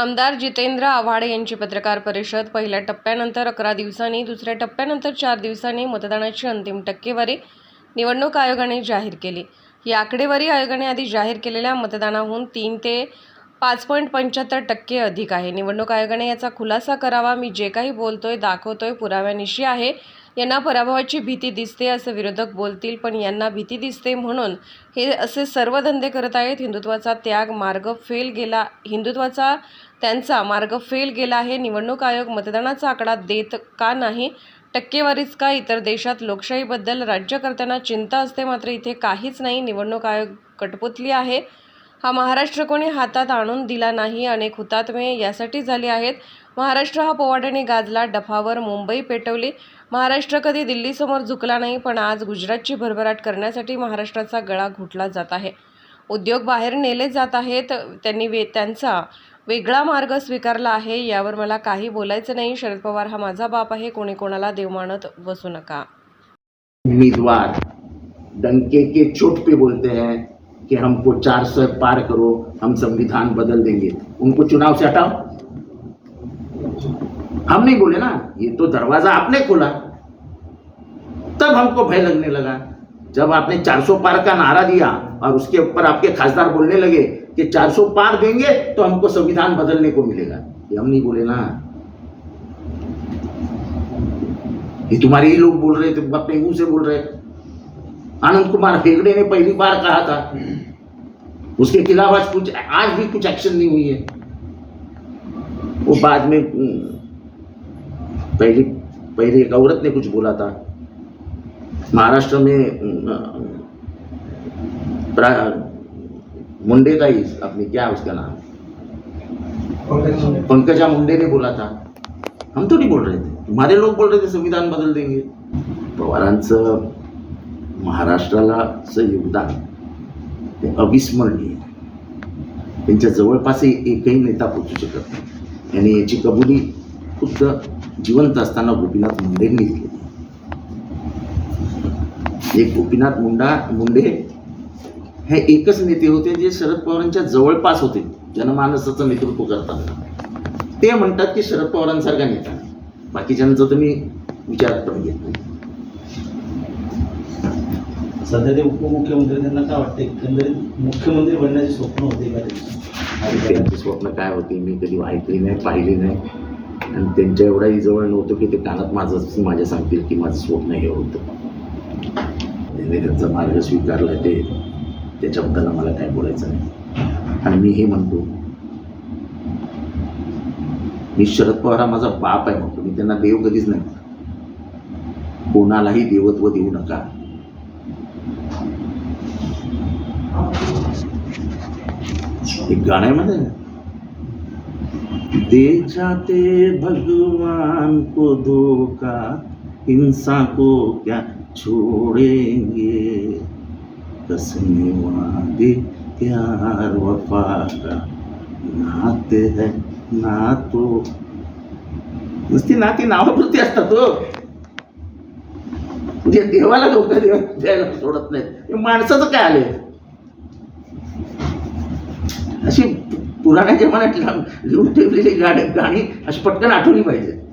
आमदार जितेंद्र आव्हाड यांची पत्रकार परिषद पहिल्या टप्प्यानंतर अकरा दिवसांनी दुसऱ्या टप्प्यानंतर चार दिवसांनी मतदानाची अंतिम टक्केवारी निवडणूक आयोगाने जाहीर केली. ही आकडेवारी आयोगाने आधी जाहीर केलेल्या मतदानाहून तीन ते पाच पॉईंट पंच्याहत्तर टक्के अधिक आहे. निवडणूक आयोगाने याचा खुलासा करावा मी जे काही बोलतोय दाखवतोय पुराव्यानिशी आहे. यांना पराभवाची भीती दिसते असं विरोधक बोलतील पण यांना भीती दिसते म्हणून हे असे सर्व धंदे करत आहेत. हिंदुत्वाचा त्याग मार्ग फेल गेला हिंदुत्वाचा त्यांचा मार्ग फेल गेला आहे. निवडणूक आयोग मतदानाचा आकडा देत का नाही? टक्केवारीच का? इतर देशात लोकशाहीबद्दल राज्यकर्त्यांना चिंता असते मात्र इथे काहीच नाही. निवडणूक आयोग कटपुतली आहे. हा महाराष्ट्र कोणी हातात आणून दिला नाही? अनेक हुतात्मे यासाठी झाले आहेत. महाराष्ट्र हा पोवाड्याने गाजला डफावर मुंबई पेटवली. महाराष्ट्र कधी दिल्लीसमोर झुकला नाही पण आज गुजरातची भरभराट करण्यासाठी महाराष्ट्राचा गळा घुटला जात आहे. उद्योग बाहेर नेले जात आहेत. त्यांनी वे त्यांचा वेगळा मार्ग स्वीकारला आहे यावर मला काही बोलायचं नाही. शरद पवार हा माझा बाप आहे कोणी कोणाला देवमानत बसू नका. उम्मीदवार डंके के चोट पे बोलते हैं कि हमको चार सौ पार करो हम संविधान बदल देंगे. उनको चुनाव से हटाओ। हम नहीं बोले ना, ये तो दरवाज़ा आपने खोला। तब हमको भय लगने लगा। जब आपने 400 पार का नारा दिया और उसके ऊपर आपके खासदार बोलने लगे कि 400 पार देंगे तो हमको संविधान बदलने को मिलेगा। ये हम नहीं बोले ना। ये तुम्हारे ही लोग बोल रहे थे अपने मुँह से बोल रहे। आनंद कुमार हेगड़े ने पहली बार कहा था। उसके खिलाफ आज कुछ, आज भी कुछ एक्शन नहीं हुई है। वो बाद में पहली पहले एक औरत ने कुछ बोला था। महाराष्ट्र में मुंडे का ही अपने क्या उसका नाम? पंकजा मुंडे। ने बोला था। हम तो नहीं बोल रहे थे। तुम्हारे लोग बोल रहे थे संविधान बदल देंगे। पवारांचं महाराष्ट्राला चं योगदान ते अविस्मरणीय. त्यांच्या जवळपासही एकही नेता पोचू शकत नाही. आणि याची कबुली खुद्द जिवंत असताना गोपीनाथ मुंडेंनी दिली. एक गोपीनाथ मुंडा मुंडे हे एकच नेते होते जे शरद पवारांच्या जवळपास होते जनमानसाचं नेतृत्व करताना. ते म्हणतात की शरद पवारांसारखा नेता. बाकीच्यांचा मी विचारात पण घेत नाही. सध्या ते उपमुख्यमंत्री त्यांना काय वाटतं एकंदरीत मुख्यमंत्री बनण्याचे स्वप्न होते का? त्यांचे स्वप्न काय होते? मी कधी ऐकली नाही पाहिली नाही. आणि त्यांच्या एवढाही जवळ नव्हतं की ते कानात माझं माझ्या सांगतील की माझं स्वप्न हे होतं. त्यांनी त्यांचा मार्ग स्वीकारला ते त्याच्याबद्दल मला काय बोलायचं नाही. आणि मी हे म्हणतो मी शरद पवार हा माझा बाप आहे म्हणतो. मी त्यांना देव कधीच नाही कोणालाही देवत्व देऊ नका. एक गाणं आहे म्हणजे दे जाते भगवान को धोखा इंसान को क्या छोड़ेंगे? कसने वादे प्यार वफा का नाते है ना तो नुसती नाती नावापुरती असतात हो. म्हणजे देवाला धोका देव द्यायला सोडत नाहीत. माणसाचं काय आले अशी पुराण्या जमान्यात लिहून ठेवलेली गाणी गाणी अशी पटकन आठवली पाहिजे.